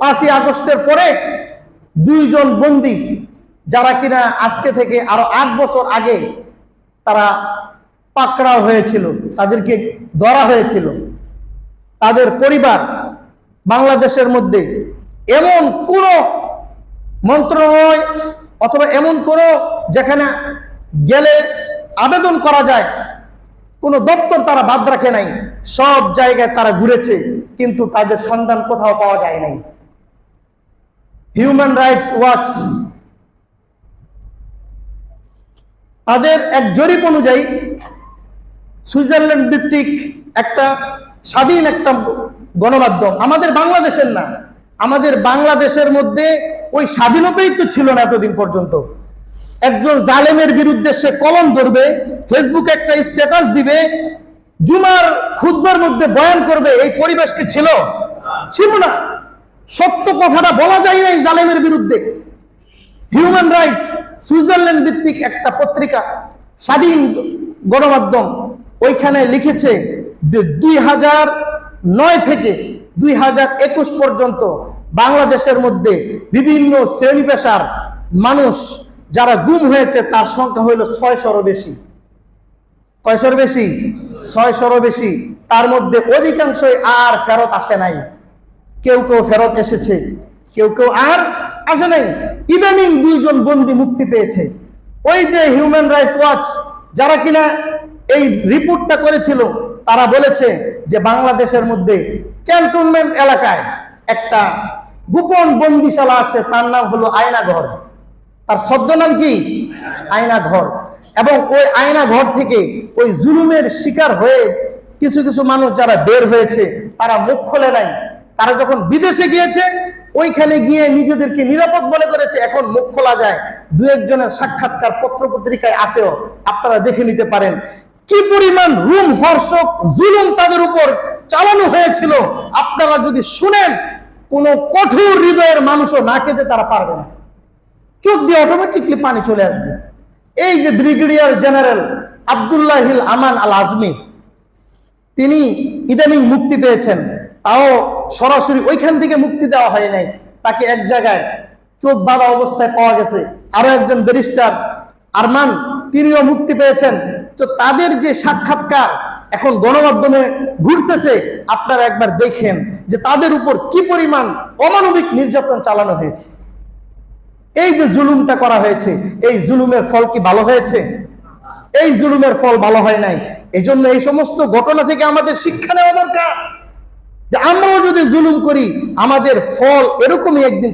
পাঁচই আগস্টের পরে দুইজন বন্দী, যারা কিনা আজকে থেকে আরও আট বছর আগে তারা পাকড়াও হয়েছিল, তাদেরকে ধরা হয়েছিল। তাদের পরিবার বাংলাদেশের মধ্যে এমন কোন মন্ত্রণালয় অথবা এমন কোন যেখানে গেলে আবেদন করা যায়, কোন দপ্তর তারা বাদ রাখে নাই, সব জায়গায় তারা ঘুরেছে, কিন্তু তাদের সন্ধান কোথাও পাওয়া যায় নাই। হিউম্যান রাইটস ওয়াচ তাদের এক জরিপ অনুযায়ী সুইজারল্যান্ড ভিত্তিক একটা স্বাধীন একটা গণমাধ্যম, আমাদের বাংলাদেশের না, আমাদের বাংলাদেশের মধ্যে ওই স্বাধীনতাই তো ছিল না এতদিন পর্যন্ত। একজন জালেমের বিরুদ্ধে সে কলম ধরবে, ফেসবুকে একটা স্ট্যাটাস দিবে, জুমার খুদ্বার মধ্যে বয়ান করবে, এই পরিবেশ কি ছিল? ছিল না। সত্য কথাটা বলা যায় না এই জালেমের বিরুদ্ধে। হিউম্যান রাইটস সুইজারল্যান্ড ভিত্তিক একটা পত্রিকা, স্বাধীন গণমাধ্যম, ওইখানে লিখেছে যে দুই হাজার নয় থেকে দুই হাজার একুশ পর্যন্ত বাংলাদেশের মধ্যে বিভিন্ন শ্রেণি পেশার মানুষ যারা গুম হয়েছে, তার সংখ্যা হইল ছয়শোরও বেশি। কয়শোর বেশি? ছয়শোরও বেশি। তার মধ্যে অধিকাংশই আর ফেরত আসে নাই। কেউ কেউ ফেরত এসেছে, কেউ কেউ আর আসে নাই। ইদানিং দুইজন বন্দী মুক্তি পেয়েছে। ওই যে হিউম্যান রাইটস ওয়াচ যারা কিনা এই রিপোর্টটা করেছিল, তারা বলেছে যে বাংলাদেশের মধ্যে ক্যান্টনমেন্ট এলাকায় একটা গোপন বন্দিশালা আছে, তার নাম হলো আয়না ঘর তার শব্দ নাম কি? আয়না ঘর এবং ওই আয়না ঘর থেকে ওই জুলুমের শিকার হয়ে কিছু কিছু মানুষ যারা বের হয়েছে, তারা মুখ খোলে নাই। তারা যখন বিদেশে গিয়েছে, ওইখানে গিয়ে নিজেদেরকে নিরাপদ মনে করেছে। এখন মুখ খোলা যায়। দু একজনের সাক্ষাৎকার পত্র পত্রিকায় আসেও আপনারা দেখে নিতে পারেন। কি পরিমাণ রুম হর্ষক, জুলুম তাদের উপর চালানো হয়েছিল। আপনারা যদি শুনেন, কোন কঠোর হৃদয়ের মানুষও না খেতে তারা পারবে না। চোখ দিয়ে অটোমেটিকলি পানি চলে আসবে। এই যে ব্রিগেডিয়ার জেনারেল আবদুল্লাহিল আমান আল আজমি তিনি ইদানিং মুক্তি পেয়েছেন। তাও সরাসরি ওইখান থেকে মুক্তি দেওয়া হয় নাই। তাকে এক জায়গায় চোখ বাঁধা অবস্থায় পাওয়া গেছে। আরও একজন ব্যারিস্টার আরমান, তিনিও মুক্তি পেয়েছেন। তো তাদের যে সাক্ষাৎকার এখন গণমাধ্যমে ঘুরতেছে, আপনারা একবার দেখেন যে তাদের উপর কি পরিমাণ অমানবিক নির্যাতন চালানো হয়েছে। এই যে জুলুমটা করা হয়েছে, এই জুলুমের ফল কি ভালো হয়েছে? এই জুলুমের ফল ভালো হয় নাই। এই জন্য এই সমস্ত ঘটনা থেকে আমাদের শিক্ষা নেওয়া দরকার। যে আমরাও যদি জুলুম করি আমাদের ফল এরকমই একদিন